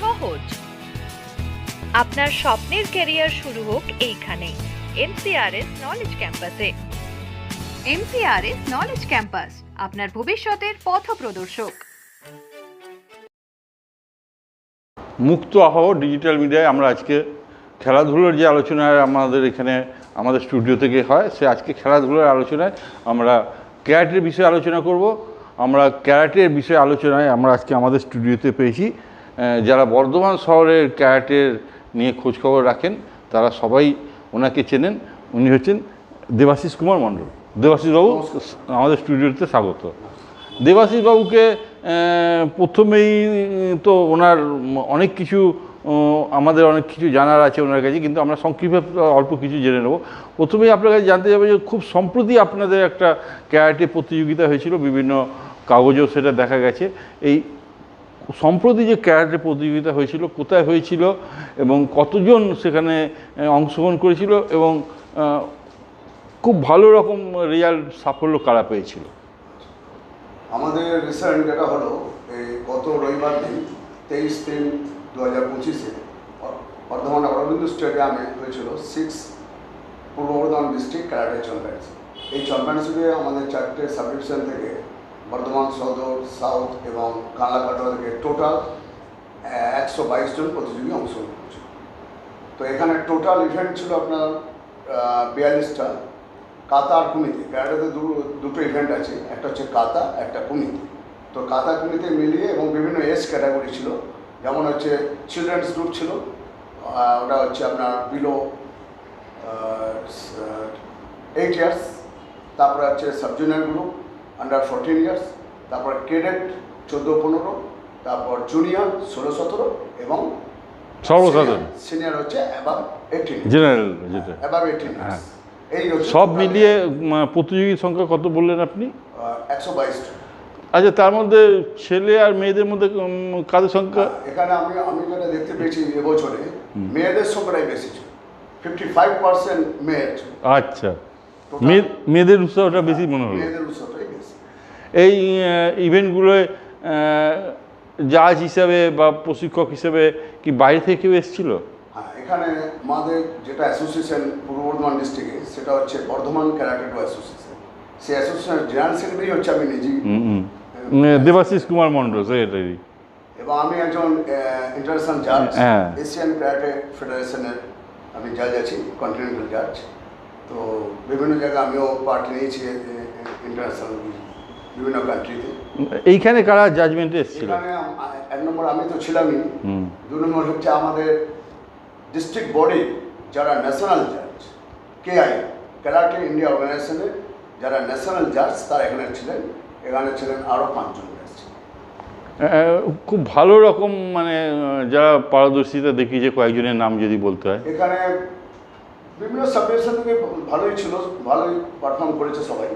সহজ। আপনার স্বপ্নের ক্যারিয়ার শুরু হোক এইখানে এমসিআরএস নলেজ ক্যাম্পাসে এমসিআরএস নলেজ ক্যাম্পাস আপনার ভবিষ্যতের পথ প্রদর্শক। মুক্ত আবহাওয়া ডিজিটাল মিডিয়ায় আমরা আজকে খেলাধুলোর যে আলোচনা আমাদের এখানে আমাদের স্টুডিও থেকে হয় সে আজকে খেলাধুলোর আলোচনায় আমরা ক্যারাটের বিষয়ে আলোচনা করব। আমরা ক্যারাটের বিষয়ে আলোচনায় আমরা আজকে আমাদের স্টুডিওতে পেয়েছি। আহ, যারা বর্ধমান শহরের ক্যারাটের নিয়ে খোঁজখবর রাখেন তারা সবাই ওনাকে চেনেন। উনি হচ্ছেন দেবাশিস কুমার মণ্ডল। দেবাশিস বাবু আমাদের স্টুডিওতে স্বাগত। দেবাশিস বাবুকে প্রথমেই তো ওনার অনেক কিছু আমাদের অনেক কিছু জানার আছে ওনার কাছে কিন্তু আমরা সংক্ষিপ্ত অল্প কিছু জেনে নেব। প্রথমেই আপনার কাছে জানতে যাবে যে খুব সম্প্রতি আপনাদের একটা ক্যারাটে প্রতিযোগিতা হয়েছিল বিভিন্ন কাগজেও সেটা দেখা গেছে। এই সম্প্রতি যে ক্যারাটে প্রতিযোগিতা হয়েছিল, কোথায় হয়েছিল এবং কতজন সেখানে অংশগ্রহণ করেছিল এবং খুব ভালো রকম রেজাল্ট, সাফল্য কারা পেয়েছিল? আমাদের রিসেন্ট যেটা হলো, এই গত রবিবার দিন, তেইশ তিন দু হাজার পঁচিশে, বর্ধমান অরবিন্দ স্টেডিয়ামে হয়েছিল সিক্স পূর্ব বর্ধমান ডিস্ট্রিক্ট ক্যারাটে চ্যাম্পিয়নশিপ এই চ্যাম্পিয়নশিপে আমাদের চারটে সাবডিভিশন থেকে বর্ধমান, সদর, সাউথ এবং কানলা থেকে টোটাল একশো বাইশ জন প্রতিযোগী অংশগ্রহণ করেছিল। তো এখানে টোটাল ইভেন্ট ছিল আপনার বিয়াল্লিশটা। কাতা আর কুমিতে, ক্যারাটেতে দুটো ইভেন্ট আছে। একটা হচ্ছে কাতা, একটা কুমিতে। তো কাতা কুমিতে মিলিয়ে এবং বিভিন্ন এজ ক্যাটাগরি ছিল। যেমন হচ্ছে চিলড্রেন্স গ্রুপ ছিল ওটা হচ্ছে আপনার বিলো এইট ইয়ার্স তারপরে হচ্ছে sub junior group under fourteen years তারপর ক্রেডেট চোদ্দ পনেরো তারপর জুনিয়র ষোলো সতেরো এবং। সিনিয়র হচ্ছে অ্যাবাভ এইটিন জেনারেল যেটা। অ্যাবাভ এইটিন হ্যাঁ। এই সব মিলিয়ে প্রতিযোগীর সংখ্যা কত বললেন আপনি? একশো বাইশ। আচ্ছা তার মধ্যে ছেলে আর মেয়েদের মধ্যে কাদের সংখ্যা? এখানে আমি আমি যেটা দেখতে পেয়েছি এবছরে মেয়েদের সংখ্যাটাই বেশি ছিল। ফিফটি ফাইভ পার্সেন্ট মেয়ের আচ্ছা। মেয়ে মেয়েদের উৎসাহটা বেশি মনে হলো। মেয়েদের উৎসবটাই বেশি এই ইভেন্টগুলোয় জাজ হিসাবে বা প্রশিক্ষক হিসাবে কি বাইরে থেকে কেউ এসেছিল? হ্যাঁ এখানে আমাদের যেটা অ্যাসোসিয়েশন পূর্ব বর্ধমান ডিস্ট্রিক্টে সেটা হচ্ছে বর্ধমান ক্যারাটেডো অ্যাসোসিয়েশন সেই অ্যাসোসিয়েশনের জেনারেল সেক্রেটারি হচ্ছে আমি নিজেই। উম, দেবাশিস কুমার মন্ডল সেক্রেটারি এবং আমি একজন ইন্টারন্যাশনাল জাজ হ্যাঁ। এশিয়ান ক্যারাটে ফেডারেশনের আমি জাজ আছি কন্টিনেন্টাল জাজ তো বিভিন্ন জায়গায় আমিও পার্ট নিয়েছি ইন্টারন্যাশনাল বিভিন্ন কান্ট্রিতে এইখানে কারা জাজমেন্টে এসেছিল? এক নম্বর আমি তো ছিলামই। দু নম্বর হচ্ছে আমাদের ডিস্ট্রিক্ট বডি যারা ন্যাশনাল জাজ কেআই ক্যারাটে ইন্ডিয়া অর্গানাইজেশনের যারা ন্যাশনাল জাজ তারা এখানে ছিলেন। এখানে ছিলেন আরও পাঁচজন জাজ খুব ভালো রকম মানে যারা পারদর্শিতা দেখি দেখিয়েছে কয়েকজনের নাম যদি বলতে হয়। এখানে বিভিন্ন সাবডিভিশন থেকে ভালোই ছিল ভালোই পারফর্ম করেছে সবাই।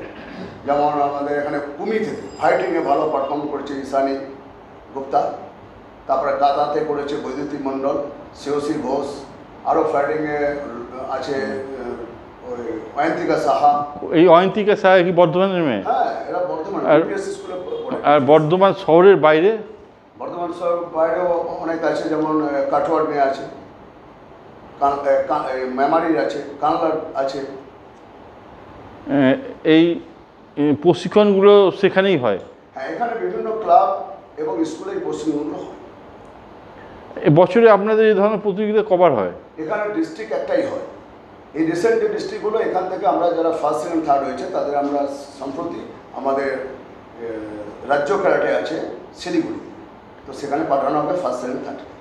যেমন আমাদের এখানে কুমি থেকে ফাইটিংয়ে ভালো পারফর্ম করেছে ঈশানী গুপ্তা। তারপরে কাতাতে করেছে বৈদ্যুতিক মণ্ডল শিওসি ঘোষ। আরও ফাইটিংয়ে আছে ওই অয়ন্তিকা সাহা। এই অয়ন্তিকা সাহা কি বর্ধমানের মেয়ে? হ্যাঁ এরা বর্ধমান আর- স্কুলে আর বর্ধমান শহরের বাইরে? বর্ধমান শহর বাইরেও অনেক আছে যেমন মেয়ে আছে মেমারির আছে কানলার আছে। এই প্রশিক্ষণগুলো সেখানেই হয়। হ্যাঁ এখানে বিভিন্ন ক্লাব এবং স্কুলের প্রশিক্ষণগুলো হয়। বছরে আপনাদের এই ধরনের প্রতিযোগিতা কবার হয়? এখানে ডিস্ট্রিক্ট একটাই হয়। এই রিসেন্ট যে ডিস্ট্রিক্টগুলো এখান থেকে আমরা যারা ফার্স্ট সেকেন্ড থার্ড হয়েছে তাদের আমরা সম্প্রতি আমাদের রাজ্য ক্যারাটে আছে শিলিগুড়ি। তো সেখানে পাঠানো হবে ফার্স্ট সেকেন্ড থার্ডকে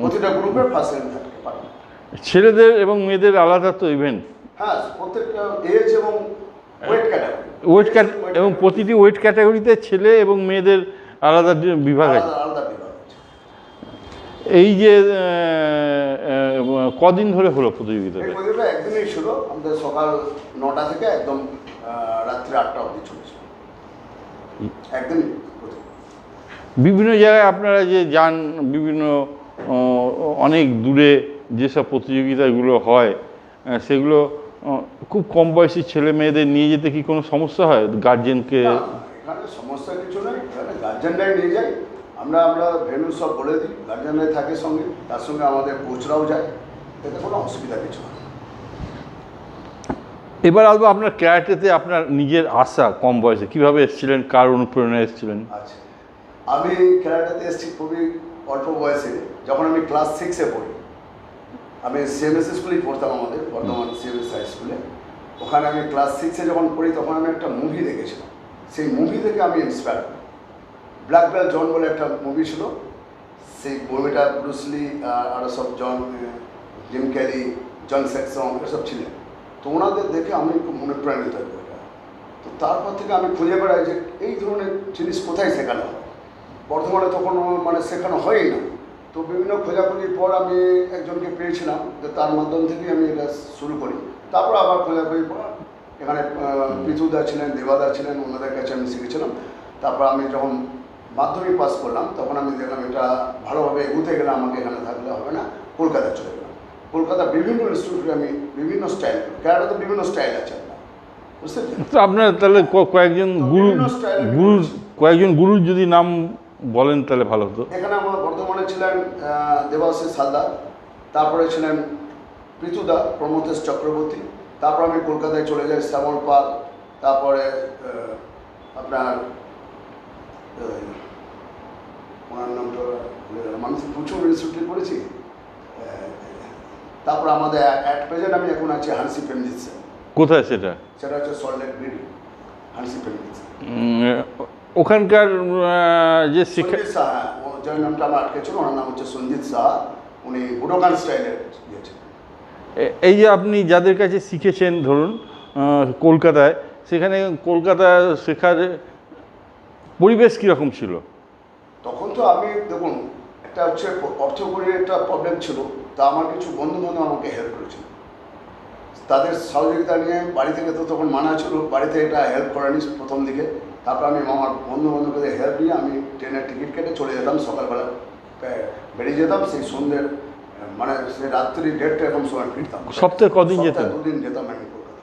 প্রতিটা গ্রুপের ফার্স্ট সেকেন্ড থার্ডকে পাঠানো ছেলেদের এবং মেয়েদের আলাদা তো ইভেন্ট হ্যাঁ প্রত্যেকটা এজ এবং ওয়েট ক্যাট এবং প্রতিটি ওয়েট ক্যাটাগরিতে ছেলে এবং মেয়েদের আলাদা বিভাগ আছে। এই যে কদিন ধরে হলো প্রতিযোগিতাটা? প্রতিযোগিতা একদিনই ছিল। আমাদের সকাল নটা থেকে একদম রাত্রি আটটা অবধি একদিন বিভিন্ন জায়গায় আপনারা যে যান বিভিন্ন অনেক দূরে যেসব প্রতিযোগিতাগুলো হয় সেগুলো খুব কম বয়সী ছেলে মেয়েদের নিয়ে যেতে কি কোনো সমস্যা হয়? গার্জেনকে সমস্যা কিছু নেই। গার্জেনরাই নিয়ে যায়। আমরা আমরা ভেনু সব বলে দিই। গার্জেনরাই থাকে সঙ্গে। তার সঙ্গে আমাদের কোচরাও যায়। এতে কোনো অসুবিধা কিছু হয় এবার আসব আপনার ক্যারাটেতে আপনার নিজের আশা কম বয়সে। কীভাবে এসেছিলেন? কার অনুপ্রেরণায় এসেছিলেন? আচ্ছা। আমি খেলাটাতে এসেছি খুবই অল্প বয়সে। যখন আমি ক্লাস সিক্সে পড়ি আমি সিএমএস স্কুলেই পড়তাম আমাদের বর্তমান সিএমএস হাই স্কুলে ওখানে আমি ক্লাস সিক্সে যখন পড়ি তখন আমি একটা মুভি দেখেছিলাম। সেই মুভি থেকে আমি ইন্সপায়ার ব্ল্যাক বেল জন বলে একটা মুভি ছিল। সেই মুভিটা ব্রুসলি আরও সব John Jim Carrey John Saxon এসব ছিলেন। তো ওনাদের দেখে আমি খুব অনুপ্রাণিত হই তো তারপর থেকে আমি খুঁজে বেড়াই যে এই ধরনের জিনিস কোথায় শেখানো হয়? বর্তমানে তখন মানে শেখানো হয়ই না। তো বিভিন্ন খোঁজাখুঁজির পর আমি একজনকে পেয়েছিলাম যে তার মাধ্যম থেকেই আমি এটা শুরু করি। তারপর আবার খোঁজাখুঁজির পর এখানে পিতুদা ছিলেন দেবাদা ছিলেন ওনাদের কাছে আমি শিখেছিলাম। তারপর আমি যখন মাধ্যমিক পাস করলাম তখন আমি দেখলাম এটা ভালোভাবে এগুতে গেলে আমাকে এখানে থাকলে হবে না কলকাতায় চলে গেলাম। কলকাতা বিভিন্ন ইনস্টিটিউটে আমি বিভিন্ন স্টাইল ক্যারাটাতে বিভিন্ন স্টাইল আছে আপনার? তো আপনার তাহলে কয়েকজন গুরু গুরু কয়েকজন গুরুর যদি নাম বলেন তাহলে ভালো হতো। এখানে আমার বর্ধমানে ছিলেন দেবাশিস হালদার তারপরে ছিলেন পৃথুদা প্রমথেশ চক্রবর্তী তারপর আমি কলকাতায় চলে যাই শ্যামল পাল তারপরে আপনার ওনার নামটা মানুষ প্রচুর ইনস্টিটিউটে পড়েছি। আহ, তারপর আমাদের অ্যাট প্রেজেন্ট আমি এখন আছি হানসি প্রেমজিৎ কোথায় সেটা? সেটা হচ্ছে সল্টলেক বিডি হানসি উম, ওখানকার যে শিক্ষা যার নামটা আমার আটকে ছিল ওনার নাম হচ্ছে সঞ্জিত সাহা উনি বুডোকান স্টাইলের এই যে আপনি যাদের কাছে শিখেছেন ধরুন কলকাতায় সেখানে কলকাতা শেখার পরিবেশ কীরকম ছিল? তখন তো আমি দেখুন একটা হচ্ছে অর্থকরীর একটা প্রবলেম ছিল তা আমার কিছু বন্ধু বান্ধব আমাকে হেল্প করেছিল। তাদের সহযোগিতা নিয়ে বাড়ি থেকে তো তখন মানা ছিল বাড়িতে এটা হেল্প করেনি প্রথম দিকে। তারপর আমি আমার বন্ধু বান্ধবদের হেল্প নিয়ে আমি ট্রেনের টিকিট কেটে চলে যেতাম সকালবেলা। বেরিয়ে যেতাম সেই সন্ধ্যের মানে সেই রাত্রি দেড়টা এরকম সময় ফিরতাম। সপ্তাহে কদিন যেতাম দুদিন যেতাম আমি কলকাতা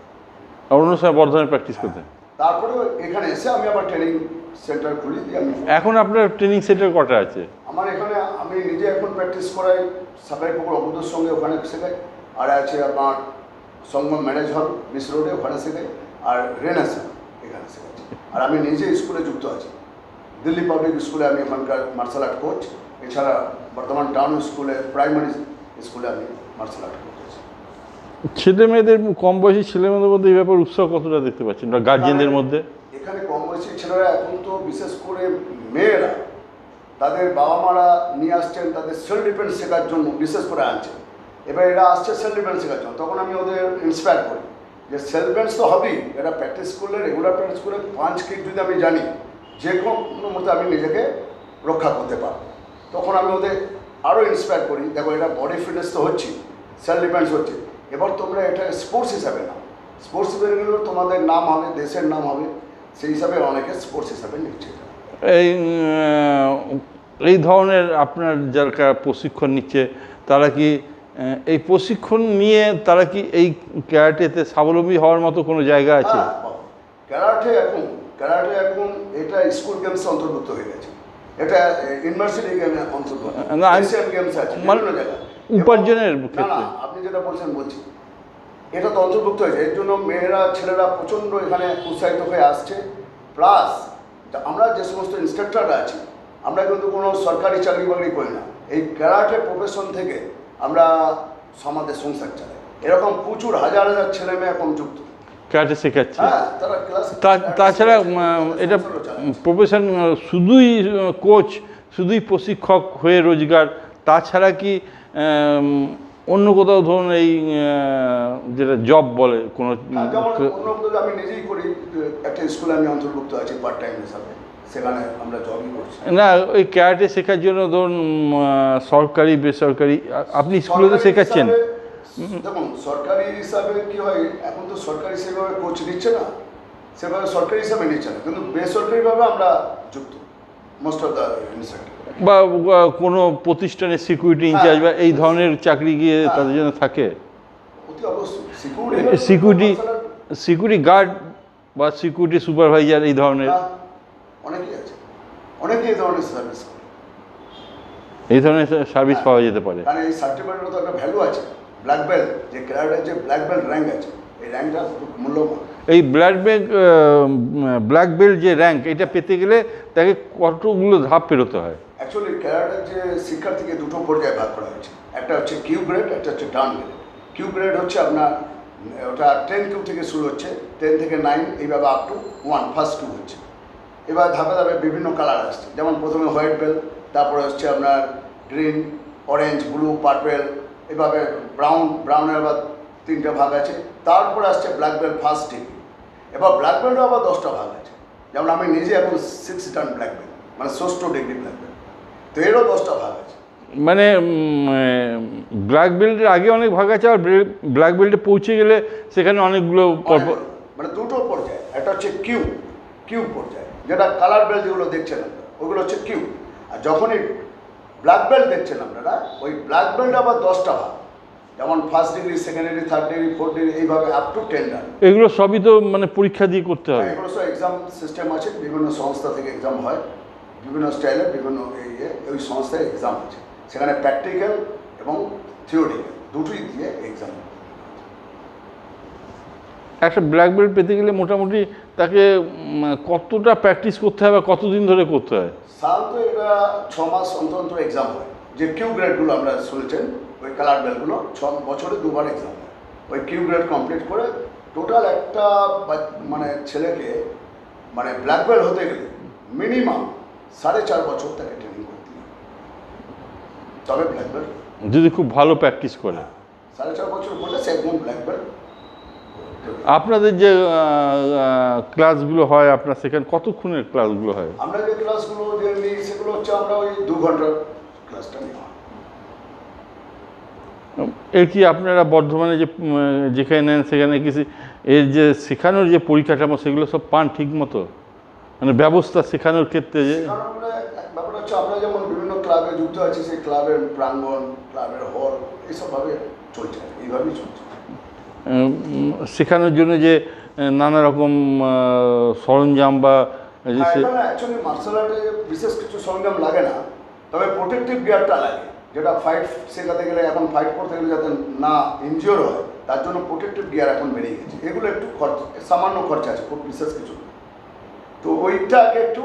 অন্য সময় বর্ধমানে প্র্যাকটিস করতেন? তারপরে এখানে এসে আমি আবার ট্রেনিং সেন্টার খুলি দিয়ে আমি এখন আপনার ট্রেনিং সেন্টার কটা আছে? আমার এখানে আমি নিজে এখন প্র্যাকটিস করাই সাবাই পুকুর অবুদের সঙ্গে ওখানে শেখাই আর আছে আমার সঙ্গম ম্যারেজ হল মিস রোডে ওখানে শেখাই আর রেনাসা। আর আমি নিজে স্কুলে যুক্ত আছি। দিল্লি পাবলিক স্কুলে আমি ওখানকার মার্শাল আর্ট কোচ এছাড়া বর্তমান টাউন স্কুলে প্রাইমারি স্কুলে আমি মার্শাল আর্ট কোচ আছি। ছেলে মেয়েদের কম বয়সী ছেলে মেয়েদের মধ্যে এই ব্যাপার উৎসাহ কতটা দেখতে পাচ্ছেন? বা গার্জেনদের মধ্যে? এখানে কম বয়সী ছেলেরা এখন তো বিশেষ করে মেয়েরা তাদের বাবা মারা নিয়ে আসছেন তাদের সেলফ ডিফেন্স শেখার জন্য বিশেষ করে আনছে এবার এরা আসছে সেলফ ডিফেন্স শেখার জন্য তখন আমি ওদের ইন্সপায়ার করি। যে সেলফ ডিফেন্স তো হবেই। এটা প্র্যাকটিস করলে রেগুলার প্র্যাকটিস করে পাঁচ কিক যদি আমি জানি, যে কোনো মতো আমি নিজেকে রক্ষা করতে পারব। তখন আমি ওদের আরও ইন্সপায়ার করি। দেখো, এটা বডি ফিটনেস তো হচ্ছে সেলফ ডিফেন্স হচ্ছে এবার তোমরা এটা স্পোর্টস হিসাবে নাও। স্পোর্টস হিসাবে গেলেও তোমাদের নাম হবে, দেশের নাম হবে, সেই হিসাবে অনেকে স্পোর্টস হিসাবে নিচ্ছে। এই এই ধরনের আপনার যারা প্রশিক্ষণ নিচ্ছে, তারা কি এই প্রশিক্ষণ নিয়ে তারা কি এই ক্যারাটেতে স্বাবলম্বী হওয়ার মতো কোনো জায়গা আছে? হ্যাঁ, ক্যারাটে এখন ক্যারাটে এখন এটা স্কুল গেমস অন্তর্ভুক্ত হয়ে গেছে। এটা ইউনিভার্সিটি গেমে অন্তর্ভুক্ত। না, এশিয়ান গেমস আছে মানে উপার্জনের ক্ষেত্রে। আপনি যেটা বলছেন বলছি। এটা তো অন্তর্ভুক্ত হয়েছে এর জন্য মেয়েরা ছেলেরা প্রচণ্ড এখানে উৎসাহিত হয়ে আসছে। প্লাস আমরা যে সমস্ত ইনস্ট্রাক্টররা আছি আমরা কিন্তু কোনো সরকারি চাকরি বাকরি করি না। এই ক্যারাটে প্রফেশন থেকে আমরা আমাদের সংসার চালাই। এরকম প্রচুর হাজার হাজার ছেলে মেয়ে এখন যুক্ত। শেখাচ্ছে। হ্যাঁ তাছাড়া এটা প্রফেশন শুধুই কোচ শুধুই প্রশিক্ষক হয়ে রোজগার তাছাড়া কি অন্য কোথাও ধরুন এই যেটা জব বলে কোনো হ্যাঁ, আমি নিজেই করি একটা স্কুলে আমি অন্তর্ভুক্ত আছি পার্ট টাইম হিসাবে। সেখানে আমরা জবই করছি। না ওই ক্যারাটে শেখার জন্য ধরুন সরকারি বেসরকারি আপনি স্কুলে তো শেখাচ্ছেন। দেখুন সরকারি হিসাবে কি হয় এখন তো সরকারি সেভাবে কোচ নিচ্ছে না। সেভাবে সরকারি হিসাবে নিচ্ছে না। কিন্তু বেসরকারিভাবে আমরা যুক্ত মোস্ট অফ দ্য বা কোনো প্রতিষ্ঠানের সিকিউরিটি ইনচার্জ বা এই ধরনের চাকরি গিয়ে হ্যাঁ। তাদের জন্য থাকে? সিকিউরিটি সিকিউরিটি সিকিউরিটি গার্ড বা সিকিউরিটি সুপারভাইজার এই ধরনের অনেকেই আছে। অনেকেই এই ধরনের সার্ভিস করে। এই ধরনের সার্ভিস পাওয়া যেতে পারে। কারণ এই সার্টিফিকেটের তো একটা ভ্যালু আছে। ব্ল্যাক বেল্ট যে ক্যারাটের যে ব্ল্যাক বেল্ট র্যাঙ্ক আছে। এই র্যাঙ্কটা খুব মূল্যবান। এই ব্ল্যাক বেল্ট ব্ল্যাক বেল্ট যে র্যাঙ্ক এটা পেতে গেলে তাকে কতগুলো ধাপ পেরোতে হয়? অ্যাকচুয়ালি ক্যারাটের যে শিক্ষার্থীকে দুটো পর্যায়ে ভাগ করা হয়েছে। একটা হচ্ছে কিউ গ্রেড একটা হচ্ছে ডাউন গ্রেড কিউ গ্রেড হচ্ছে আপনার ওটা টেন কিউ থেকে শুরু হচ্ছে। টেন থেকে নাইন এইভাবে up to one first kyu হচ্ছে। এবার ধাপে ধাপে বিভিন্ন কালার আসছে। যেমন প্রথমে হোয়াইট বেল তারপরে হচ্ছে আপনার গ্রিন অরেঞ্জ ব্লু পার্পেল এভাবে ব্রাউন ব্রাউনের আবার তিনটে ভাগ আছে। তারপরে আসছে ব্ল্যাক বেল ফার্স্ট ডিগ্রি এবার ব্ল্যাক বেল্টও আবার দশটা ভাগ আছে। যেমন আমি নিজে এখন সিক্স টার্ন ব্ল্যাক বেল্ট মানে ষষ্ঠ ডিগ্রি ব্ল্যাক বেল্ট তো এরও দশটা ভাগ আছে। মানে ব্ল্যাক বেল্টের আগে অনেক ভাগ আছে আর ব্ল্যাক বেল্টে পৌঁছে গেলে সেখানে অনেকগুলো অনেকগুলো। মানে দুটো পর্যায়ে। একটা হচ্ছে কিউ কিউ পর্যায়ে। যেটা কালার বেল্ট যেগুলো দেখছেন ওগুলো হচ্ছে কিউ আর যখনই ব্ল্যাক বেল্ট দেখছেন আপনারা ওই ব্ল্যাক বেল্ট আবার দশটা ভাগ। যেমন first degree second degree third degree fourth degree এইভাবে আপ টু টেন ডান এগুলো সবই তো মানে পরীক্ষা দিয়ে করতে হয়। এগুলো সব এক্সাম সিস্টেম আছে বিভিন্ন সংস্থা থেকে এক্সাম হয় বিভিন্ন স্টাইলে বিভিন্ন ইয়ে ওই সংস্থায় এক্সাম আছে সেখানে প্র্যাকটিক্যাল এবং থিওরিক্যাল দুটোই দিয়ে এক্সাম একটা ব্ল্যাক বেল্ট পেতে গেলে মোটামুটি তাকে কতটা প্র্যাকটিস করতে হবে কতদিন ধরে করতে হয়? সাধারণত এটা ছ মাস অন্তর অন্তর এক্সাম হয়। যে কিউ গ্রেডগুলো আমরা শুনেছেন ওই কালার বেলগুলো ছ বছরে দুবার এক্সাম হয়। ওই কিউ গ্রেড কমপ্লিট করে টোটাল একটা বা- মানে ছেলেকে মানে ব্ল্যাক বেল্ট হতে গেলে মিনিমাম সাড়ে চার বছর তাকে ট্রেনিং করতে হবে তবে ব্ল্যাক বেল্ট যদি খুব ভালো প্র্যাকটিস করে। সাড়ে চার বছর করলে সে একদম ব্ল্যাক বেল্ট আপনাদের যে ক্লাসগুলো হয় আপনার সেখানে কতক্ষণের ক্লাসগুলো হয়? আমরা যে ক্লাসগুলো যে নিই সেগুলো হচ্ছে আমরা ওই দু ঘণ্টার ক্লাসটা নিই এর কি আপনারা বর্ধমানে যে যেখানে নেন সেখানে কি এর যে শেখানোর যে পরিকাঠামো সেগুলো সব পান ঠিক মতো মানে ব্যবস্থা শেখানোর ক্ষেত্রে যে ব্যাপারটা হচ্ছে আমরা যেমন বিভিন্ন ক্লাবে যুক্ত আছি সেই ক্লাবের প্রাঙ্গণ ক্লাবের হল এইসবভাবে চলছে এইভাবেই চলছে। শেখানোর জন্য যে নানা রকম সরঞ্জাম বা হ্যাঁ, মার্শাল আর্টে বিশেষ কিছু সরঞ্জাম লাগে না তবে প্রোটেক্টিভ গিয়ারটা লাগে যেটা ফাইট শেখাতে গেলে এখন ফাইট করতে গেলে যাতে না ইনজিওর হয় তার জন্য প্রোটেক্টিভ গিয়ার এখন বেরিয়ে গেছে। এগুলো একটু খরচ সামান্য খরচা আছে খুব বিশেষ কিছু তো ওইটাকে একটু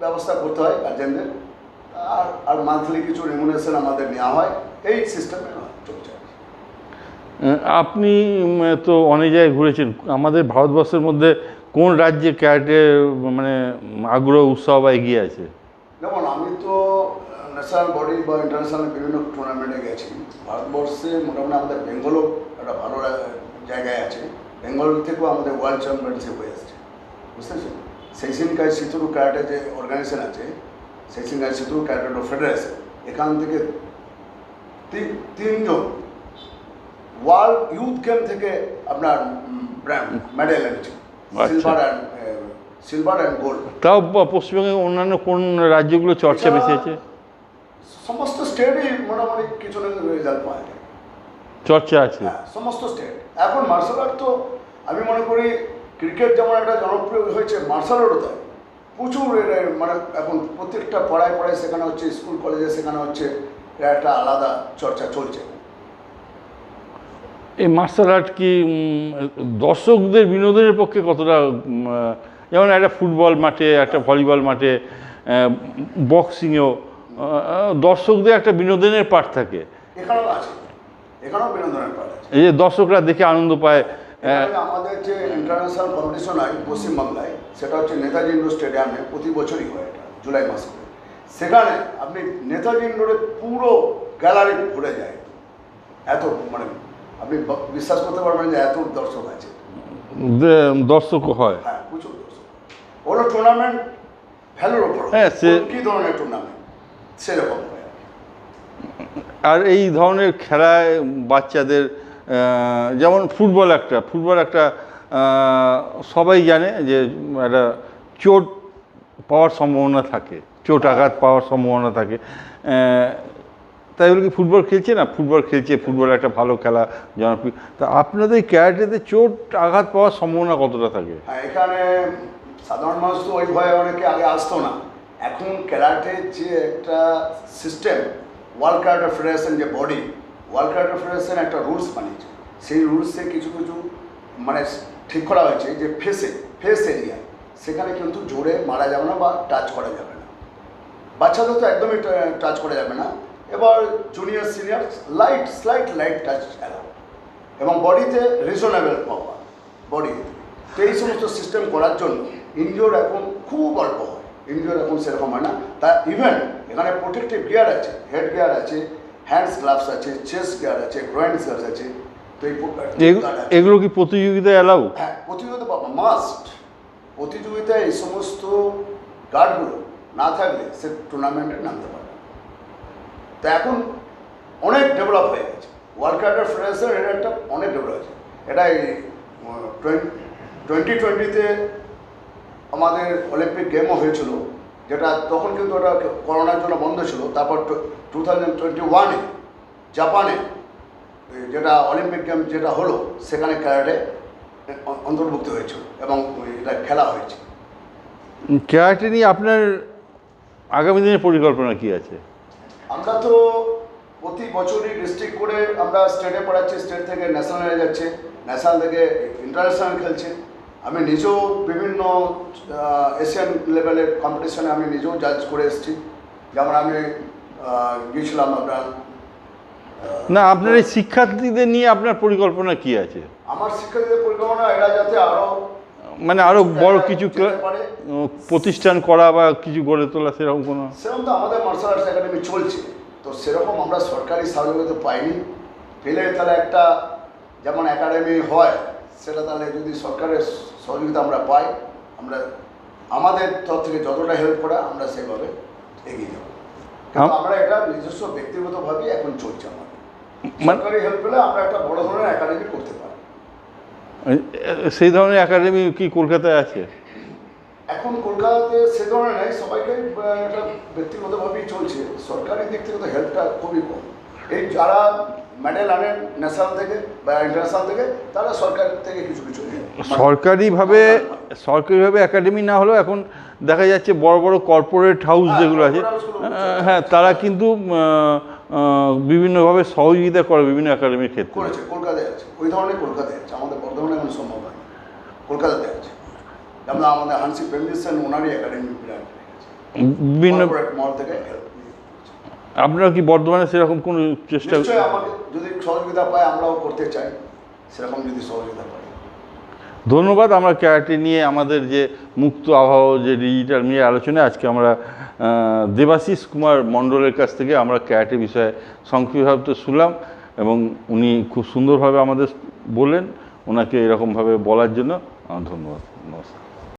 ব্যবস্থা করতে হয় গার্জেনদের আর আর মান্থলি কিছু রেমুনেশন আমাদের নেওয়া হয় এই সিস্টেমে চলছে। আপনি তো অনেক জায়গায় ঘুরেছেন। আমাদের ভারতবর্ষের মধ্যে কোন রাজ্যে ক্যারেটে মানে আগ্রহ, উৎসাহ বা এগিয়ে আছে? যেমন আমি তো ন্যাশনাল বডি বা ইন্টারন্যাশনাল বিভিন্ন টুর্নামেন্টে গেছি। ভারতবর্ষে মোটামুটি আমাদের বেঙ্গলও একটা ভালো জায়গায় আছে। বেঙ্গল থেকেও আমাদের ওয়ার্ল্ড চ্যাম্পিয়নশিপ হয়ে আসছে। বুঝতে পারছেন? সেইসিনকাই সিতুরু ক্যারাটে যে অর্গানাইজেশন আছে সেইসিনকাই সিতুরু ক্যারাটে ফেডারেশন এখান থেকে তিন তিনজন ওয়ার্ল্ড ইউথ গেম থেকে আপনার মেডেল এনেছে। আচ্ছা। Silver and silver and gold. তাও পশ্চিমবঙ্গে অন্যান্য কোন রাজ্যগুলো চর্চা বেশি আছে সমস্ত স্টেটই মোটামুটি কিছু না কিছু রেজাল্ট পাওয়া যায়। চর্চা আছে। হ্যাঁ সমস্ত স্টেট। এখন মার্শাল আর্ট তো আমি মনে করি ক্রিকেট যেমন একটা জনপ্রিয় হয়েছে মার্শাল আর্টও তাই। প্রচুর মানে এখন প্রত্যেকটা পড়ায় পড়ায় সেখানে হচ্ছে স্কুল কলেজে সেখানে হচ্ছে একটা আলাদা চর্চা চলছে। এই মার্শাল আর্ট কি দর্শকদের বিনোদনের পক্ষে কতটা যেমন একটা ফুটবল মাঠে একটা ভলিবল মাঠে বক্সিংয়েও দর্শকদের একটা বিনোদনের পাঠ থাকে। এই যে দর্শকরা দেখে আনন্দ পায় আমাদের যে ইন্টারন্যাশনাল কম্পিটিশন হয় পশ্চিমবাংলায় সেটা হচ্ছে নেতাজি ইন্ডোর স্টেডিয়ামে প্রতি বছরই হয় এটা জুলাই মাসে সেখানে আপনি নেতাজি ইন্ডোরে পুরো গ্যালারি ভরে যায়। এত মানে আপনি বিশ্বাস করতে পারবেন যে এত দর্শক আছে। দর্শক হয়। হ্যাঁ প্রচুর দর্শক। ওরা টুর্নামেন্ট ভ্যালুর ওপর হ্যাঁ, সে- কী ধরনের টুর্নামেন্ট সেরকম আর এই ধরনের খেলায় বাচ্চাদের যেমন ফুটবল একটা ফুটবল একটা সবাই জানে যে একটা চোট পাওয়ার সম্ভাবনা থাকে চোট আঘাত পাওয়ার সম্ভাবনা থাকে। তাই বলে কি ফুটবল খেলছে না? ফুটবল খেলছে, ফুটবল একটা ভালো খেলা, জনপ্রিয়। তা আপনাদের ক্যারাটেতে চোট আঘাত পাওয়ার সম্ভাবনা কতটা থাকে? হ্যাঁ এখানে সাধারণ মানুষ তো ওই ভয়ে অনেকে আগে আসতো না। এখন ক্যারাটে যে একটা সিস্টেম ওয়ার্ল্ড ক্যারাটে ফেডারেশন যে বডি ওয়ার্ল্ড ক্যারাটে ফেডারেশন একটা রুলস বানিয়েছে। সেই রুলসে কিছু কিছু মানে ঠিক করা হয়েছে যে ফেসে ফেস এরিয়া সেখানে কিন্তু জোরে মারা যাবে না বা টাচ করা যাবে না। বাচ্চাদের তো একদমই টাচ করা যাবে না। এবার junior senior light slight light touch allow এবং বডিতে রিজনেবল পাওয়া বডি তো এই সমস্ত সিস্টেম করার জন্য ইনজোর এখন খুব অল্প হয়। ইনজোর এখন সেরকম হয় না। তা ইভেন এখানে প্রোটেক্টিভ গিয়ার আছে হেড গিয়ার আছে হ্যান্ডস গ্লাভস আছে চেস্ট গিয়ার আছে গ্রয়েন্স গ্লাভস আছে। তো এই। এগুলো কি প্রতিযোগিতায় অ্যালাউ হ্যাঁ প্রতিযোগিতা পাবো মাস্ট প্রতিযোগিতায় এই সমস্ত গার্ডগুলো না থাকলে সে টুর্নামেন্টে নামতে পারবে না। তো এখন অনেক ডেভেলপ হয়ে গেছে। ওয়ার্ল্ড কার্ডের ফেডারেশন এটা একটা অনেক ডেভেলপ হয়েছে। এটা টোয়েন্টি টোয়েন্টিতে আমাদের অলিম্পিক গেমও হয়েছিল, যেটা তখন কিন্তু ওটা করোনার জন্য বন্ধ ছিল। তারপর টু থাউজেন্ড টোয়েন্টি ওয়ানে জাপানে যেটা অলিম্পিক গেম যেটা হলো, সেখানে ক্যারাটে অন্তর্ভুক্ত হয়েছিল এবং এটা খেলা হয়েছে। ক্যারাটে নিয়ে আপনার আগামী দিনের পরিকল্পনা কি আছে? আমরা তো প্রতি বছরই ডিস্ট্রিক্ট করে আমরা স্টেটে পড়াচ্ছি স্টেট থেকে ন্যাশনালে যাচ্ছে ন্যাশনাল থেকে ইন্টারন্যাশনাল খেলছে। আমি নিজেও বিভিন্ন এশিয়ান লেভেলের কম্পিটিশনে আমি নিজেও জাজ করে এসেছি। যেমন আমি গিয়েছিলাম আপনার না আপনার এই শিক্ষার্থীদের নিয়ে আপনার পরিকল্পনা কি আছে? আমার শিক্ষার্থীদের পরিকল্পনা এরা যাতে আরও মানে আরও বড় কিছু। প্রতিষ্ঠান করা বা কিছু গড়ে তোলা সেরকম কোনো সেরকম তো আমাদের মার্শাল আর্টস একাডেমি চলছে। তো সেরকম আমরা সরকারি সহযোগিতা পাইনি। পেলে তাহলে একটা যেমন একাডেমি হয় সেটা তাহলে যদি সরকারের সহযোগিতা আমরা পাই আমরা আমাদের তরফ থেকে যতটা হেল্প করা আমরা সেভাবে এগিয়ে যাব। কিন্তু আমরা এটা নিজস্ব ব্যক্তিগতভাবেই এখন চলছে আমাদের। মানে- সরকারি হেল্প পেলে আমরা একটা বড় ধরনের একাডেমি করতে পারি। সেই ধরনের একাডেমি কি কলকাতায় আছে? এখন কলকাতাতে সে ধরনের নেই সবাইকে এটা ব্যক্তিগতভাবেই চলছে। সরকারি দিক থেকে তো হেল্পটা খুবই কম। এই যারা মেডেল আনেন ন্যাশনাল থেকে বা ইন্টারন্যাশনাল থেকে তারা সরকার থেকে কিছু কিছু সরকারিভাবে সরকারিভাবে একাডেমি না হলেও এখন দেখা যাচ্ছে বড় বড় কর্পোরেট হাউস হ্যাঁ, যেগুলো আছে আহ, হ্যাঁ তারা কিন্তু বিভিন্নভাবে সহযোগিতা করে বিভিন্ন একাডেমির ক্ষেত্রে। করেছে কলকাতায় আছে। ওই ধরনের কলকাতায় আছে। আমাদের বর্ধমানে এখন সম্ভব হয়। কলকাতাতে আছে। যেমন আমাদের হানসি প্রেমিসেন ওনারই একাডেমি বিরাট। বিভিন্ন মল থেকে আপনারা কি বর্ধমানে সেরকম কোনো চেষ্টা যদি সহযোগিতা পায় আমরাও করতে চাই। সেরকম যদি সহযোগিতা পাই। ধন্যবাদ, আমরা ক্যারাটে নিয়ে আমাদের যে মুক্ত আবহাওয়া, যে ডিজিটাল নিয়ে আলোচনায় আজকে আমরা দেবাশিস কুমার মণ্ডলের কাছ থেকে আমরা ক্যারাটে বিষয়ে সংক্ষিপ্ত শুনলাম এবং উনি খুব সুন্দরভাবে আমাদের বলেন ওনাকে এরকমভাবে বলার জন্য ধন্যবাদ, নমস্কার।